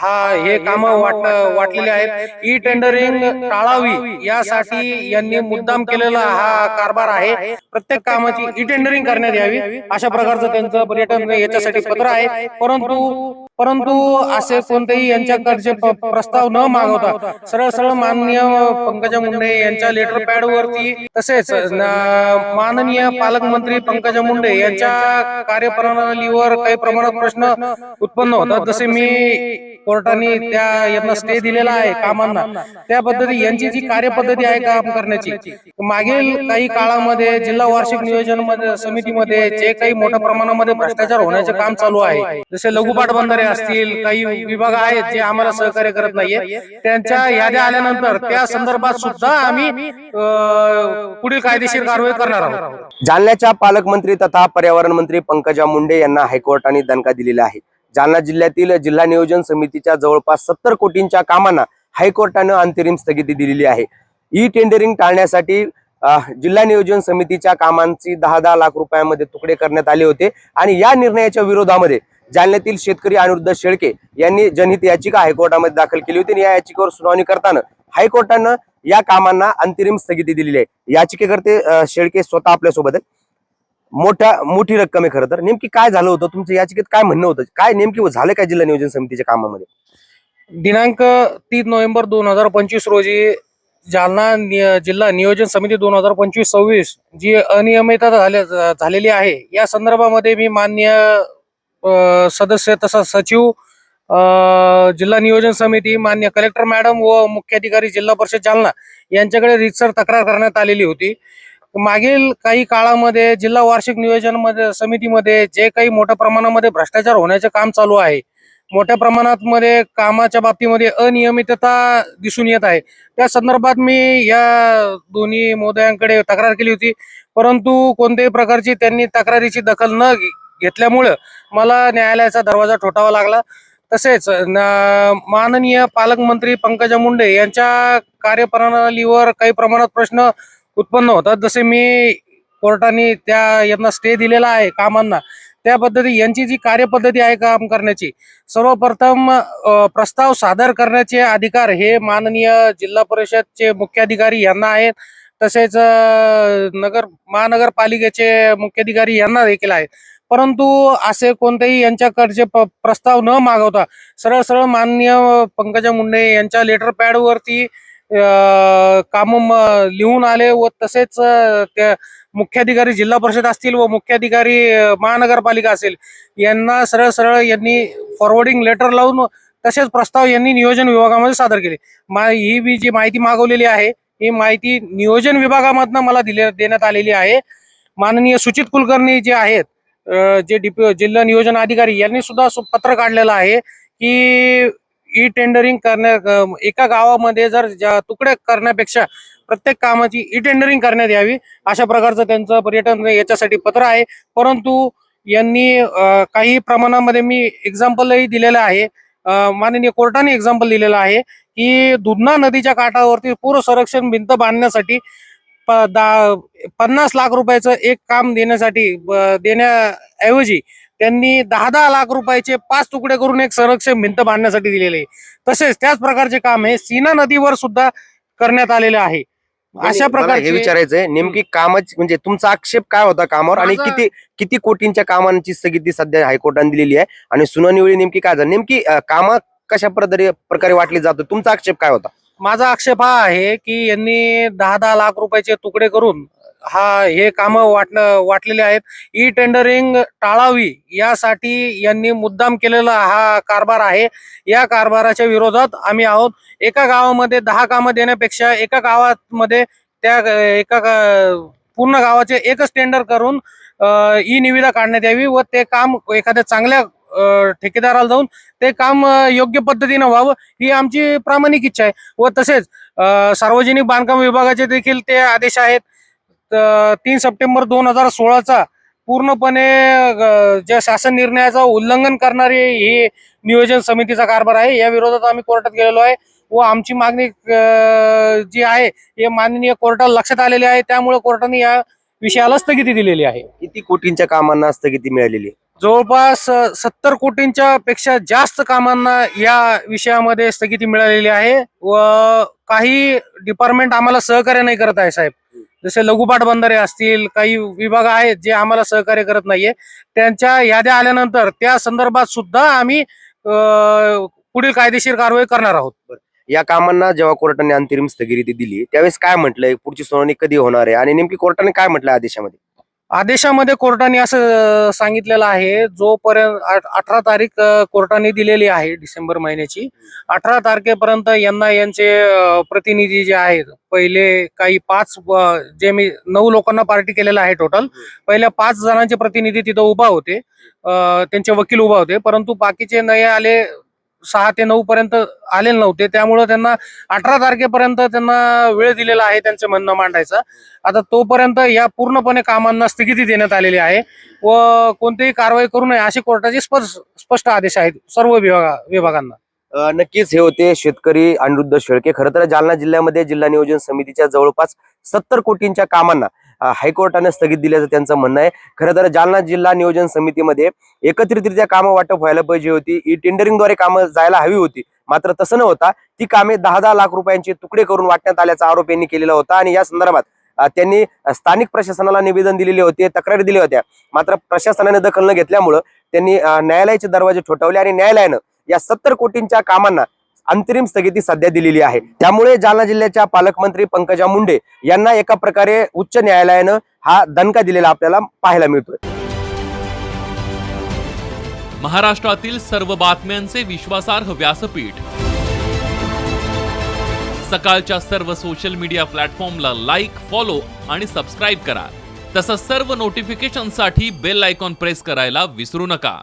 हा हे काम वाट वाटलेले आहेत. ई टेंडरिंग टाळावी यासाठी यांनी मुद्दाम केलेला हा कारभार आहे. प्रत्येक कामाची ई टेंडरिंग करण्यात यावी. अशा प्रकारचं त्यांचं पर्यटन याच्यासाठी पत्र आहे. परंतु परंतु असे कोणतेही यांच्याकडचे प्रस्ताव न मागवता सरळ सरळ माननीय पंकजा मुंडे यांच्या लेटर पॅड वरती तसेच माननीय पालकमंत्री पंकजा मुंडे यांच्या कार्यप्रणालीवर काही प्रमाणात प्रश्न उत्पन्न होतात. जसे मी कोर्टाने त्या यांना स्टे दिलेला आहे कामांना. त्या पद्धती यांची जी कार्यपद्धती आहे काम करण्याची मागील काही काळामध्ये जिल्हा वार्षिक नियोजनमध्ये समितीमध्ये जे काही मोठ्या प्रमाणामध्ये भ्रष्टाचार होण्याचे काम चालू आहे. जसे लघुपाट बंधारे असतील काही विभाग आहेत जे आम्हाला सहकार्य करत नाहीये त्यांच्या याद्या आल्यानंतर त्या संदर्भात सुद्धा आम्ही पुढील कायदेशीर कारवाई करणार आहोत. जालन्याच्या पालकमंत्री तथा पर्यावरण मंत्री पंकजा मुंडे यांना हायकोर्टाने दणका दिलेला आहे. जालना जिल्ह्यातील जिल्हा नियोजन समितीच्या जवळपास सत्तर कोटींच्या कामांना हायकोर्टानं अंतरिम स्थगिती दिलेली आहे. ई टेंडरिंग टाळण्यासाठी जिल्हा नियोजन समितीच्या कामांची दहा दहा लाख रुपयामध्ये तुकडे करण्यात आले होते आणि या निर्णयाच्या विरोधामध्ये जालन्यातील शेतकरी अनिरुद्ध शेळके यांनी जनहित याचिका हायकोर्टामध्ये दाखल केली होती आणि या याचिकेवर सुनावणी करताना हायकोर्टानं या कामांना अंतरिम स्थगिती दिलेली आहे. याचिकेकर्ते शेळके स्वतः आपल्यासोबत आहेत. मोठ्या मोठी रक्कम आहे खरं तर. नेमकी काय झालं होतं? तुमच्या याचिकेत काय म्हणणं होतं? काय नेमकी झालं काय जिल्हा नियोजन समितीच्या कामामध्ये? दिनांक तीन नोव्हेंबर दोन हजार पंचवीस रोजी जालना जिल्हा नियोजन समिती दोन हजार पंचवीस सव्वीस जी अनियमितता झाले- झालेली आहे. या संदर्भामध्ये मी मान्य सदस्य तसा सचिव अ, जिल्हा नियोजन समिती मान्य कलेक्टर मॅडम व मुख्याधिकारी जिल्हा परिषद जालना यांच्याकडे रितसर तक्रार करण्यात आलेली होती. मागील काही काळामध्ये जिल्हा वार्षिक नियोजनमध्ये समितीमध्ये जे काही मोठ्या प्रमाणामध्ये भ्रष्टाचार होण्याचे काम चालू आहे मोठ्या प्रमाणात मध्ये कामाच्या बाबतीमध्ये अनियमितता दिसून येत आहे. त्या संदर्भात मी या दोन्ही महोदयांकडे तक्रार केली होती परंतु कोणत्याही प्रकारची त्यांनी तक्रारीची दखल न घे- घेतल्यामुळं मला न्यायालयाचा दरवाजा ठोठावा लागला. तसेच माननीय पालकमंत्री पंकजा मुंडे यांच्या कार्यप्रणालीवर काही प्रमाणात प्रश्न उत्पन्न होतात. जसे मी कोर्टाने त्या यांना स्टे दिलेला आहे कामांना. त्या पद्धती यांची जी कार्यपद्धती आहे काम करण्याची सर्वप्रथम प्रस्ताव सादर करण्याचे अधिकार हे माननीय जिल्हा परिषदचे मुख्याधिकारी यांना आहेत. तसेच नगर महानगरपालिकेचे मुख्याधिकारी यांना देखील आहेत. परंतु असे कोणतेही यांच्याकडचे प- प्रस्ताव न मागवता सरळ सरळ माननीय पंकजा मुंडे यांच्या लेटर पॅडवरती काम लिहून आले व तसेच त्या मुख्याधिकारी जिल्हा परिषद असतील व मुख्याधिकारी महानगरपालिका असेल यांना सरळ सरळ यांनी फॉरवर्डिंग लेटर लावून तसेच प्रस्ताव यांनी नियोजन विभागामध्ये सादर केले. मा ही बी जी माहिती मागवलेली आहे ही माहिती नियोजन विभागामधनं मला दिले देण्यात आलेली आहे. माननीय सुचित कुलकर्णी जे आहेत जे डीपी जिल्हा नियोजन अधिकारी यांनी सुद्धा पत्र काढलेलं आहे की ई टेंडरिंग करण्या एका गावामध्ये जर तुकडे करण्यापेक्षा प्रत्येक कामाची ई टेंडरिंग करण्यात यावी अशा प्रकारचं त्यांचं पर्यटन याच्यासाठी पत्र आहे. परंतु यांनी काही प्रमाणामध्ये मी एक्झाम्पलही दिलेलं आहे. माननीय कोर्टाने एक्झाम्पल दिलेलं आहे की दुधना नदीच्या काठावरती पूर संरक्षण भिंत बांधण्यासाठी पन्नास लाख रुपयाचं एक काम देण्यासाठी देण्याऐवजी त्यांनी दहा दहा लाख रुपयाचे पाच तुकडे करून एक संरक्षण भिंत बांधण्यासाठी दिलेले आहे. तसेच त्याच प्रकारचे काम हे सीना नदीवर सुद्धा करण्यात आलेले आहे. अशा मला हे विचारायचंय नेमकी कामाची म्हणजे तुमचा आक्षेप काय होता कामावर? आणि माझा- किती किती कोटींच्या कामांची स्थगिती सध्या हायकोर्टाने दिलेली आहे? आणि सुनावणी वेळी नेमकी काय झालं? नेमकी काम कशा प्रकारे प्रकारे वाटली जातो तुमचा आक्षेप काय होता? माझा आक्षेप हा आहे की यांनी दहा दहा लाख रुपयाचे तुकडे करून हा हे काम वाट वाटलेले आहेत. ई टेंडरिंग टाळावी यासाठी यांनी मुद्दाम केलेला हा कारभार आहे. या कारभाराच्या विरोधात आम्ही आहोत. एका गावामध्ये दहा कामं देण्यापेक्षा एका गावामध्ये त्या एका गा- पूर्ण गावाचे एकच टेंडर करून ई निविदा काढण्यात यावी व ते काम एखाद्या चांगल्या ठेकेदाराला जाऊन ते काम योग्य पद्धतीनं व्हावं ही आमची प्रामाणिक इच्छा आहे. व तसेच सार्वजनिक बांधकाम विभागाचे देखील ते आदेश आहेत. तीन सप्टेंबर दोन हजार सोळाचा पूर्णपणे ज्या शासन निर्णयाचा उल्लंघन करणारी ही नियोजन समितीचा कारभार आहे या विरोधात आम्ही कोर्टात गेलेलो आहे. व आमची मागणी जी आहे हे माननीय कोर्टाला लक्षात आलेली आहे. त्यामुळे कोर्टाने या विषयाला स्थगिती दिलेली आहे. किती कोटींच्या कामांना स्थगिती मिळालेली आहे? जवळपास सत्तर कोटींच्या पेक्षा जास्त कामांना या विषयामध्ये स्थगिती मिळालेली आहे व काही डिपार्टमेंट आम्हाला सहकार्य नाही करत आहे साहेब. जसे लघुपाट बंधारे असतील काही विभाग आहेत जे आम्हाला सहकार्य करत नाहीये. त्यांच्या याद्या आल्यानंतर त्या संदर्भात सुद्धा आम्ही पुढील कायदेशीर कारवाई करणार आहोत. या कामांना जेव्हा कोर्टाने अंतरिम स्थगिती दिली त्यावेळेस काय म्हटलंय? पुढची सुनावणी कधी होणार आहे? आणि नेमकी कोर्टाने काय म्हटलं आदेशामध्ये? आदेशामध्ये कोर्टाने असं सांगितलेलं आहे जोपर्यंत अठरा तारीख कोर्टाने दिलेली आहे डिसेंबर महिन्याची अठरा तारखेपर्यंत यांना यांचे प्रतिनिधी जे आहेत पहिले काही पाच जे मी नऊ लोकांना पार्टी केलेलं आहे टोटल पहिल्या पाच जणांचे प्रतिनिधी तिथं उभा होते त्यांचे वकील उभा होते परंतु बाकीचे नाही आले सहा ते नऊ पर्यंत आलेले नव्हते. त्यामुळे त्यांना अठरा तारखेपर्यंत त्यांना वेळ दिलेला आहे त्यांचं म्हणणं मांडायचं. आता तोपर्यंत या पूर्णपणे कामांना स्थगिती देण्यात आलेली आहे व कोणतीही कारवाई करू नये अशी कोर्टाचे स्पष्ट स्पष्ट आदेश आहेत सर्व विभागा विभागांना. नक्कीच हे होते शेतकरी अनिरुद्ध शेळके. खरं तर जालना जिल्ह्यामध्ये जिल्हा नियोजन समितीच्या जवळपास सत्तर कोटींच्या कामांना हायकोर्टाने स्थगित दिल्याचं त्यांचं म्हणणं आहे. खरं तर जालना जिल्हा नियोजन समितीमध्ये एकत्रितरित्या कामं वाटप व्हायला पाहिजे होती. ई टेंडरिंगद्वारे कामं जायला हवी होती. मात्र तसं न होता ती कामे दहा दहा लाख रुपयांचे तुकडे करून वाटण्यात आल्याचा आरोप यांनी केलेला होता आणि या संदर्भात त्यांनी स्थानिक प्रशासनाला निवेदन दिलेले होते तक्रारी दिल्या होत्या. मात्र प्रशासनाने दखल न घेतल्यामुळं त्यांनी न्यायालयाचे दरवाजे ठोठावले आणि न्यायालयानं या सत्तर कोटींच्या कामांना अंतरिम स्थगिती सध्या दिलेली आहे. त्यामुळे जालना जिल्ह्याच्या पालकमंत्री पंकजा मुंडे यांना एका प्रकारे उच्च न्यायालयानं हा दणका दिलेला आपल्याला पाहायला मिळतोय. महाराष्ट्रातील सर्व बातम्यांचे विश्वासार्ह व्यासपीठ. सकाळच्या सर्व सोशल मीडिया प्लॅटफॉर्मला लाईक फॉलो आणि सबस्क्राईब करा. तसंच सर्व नोटिफिकेशनसाठी बेल आयकॉन प्रेस करायला विसरू नका.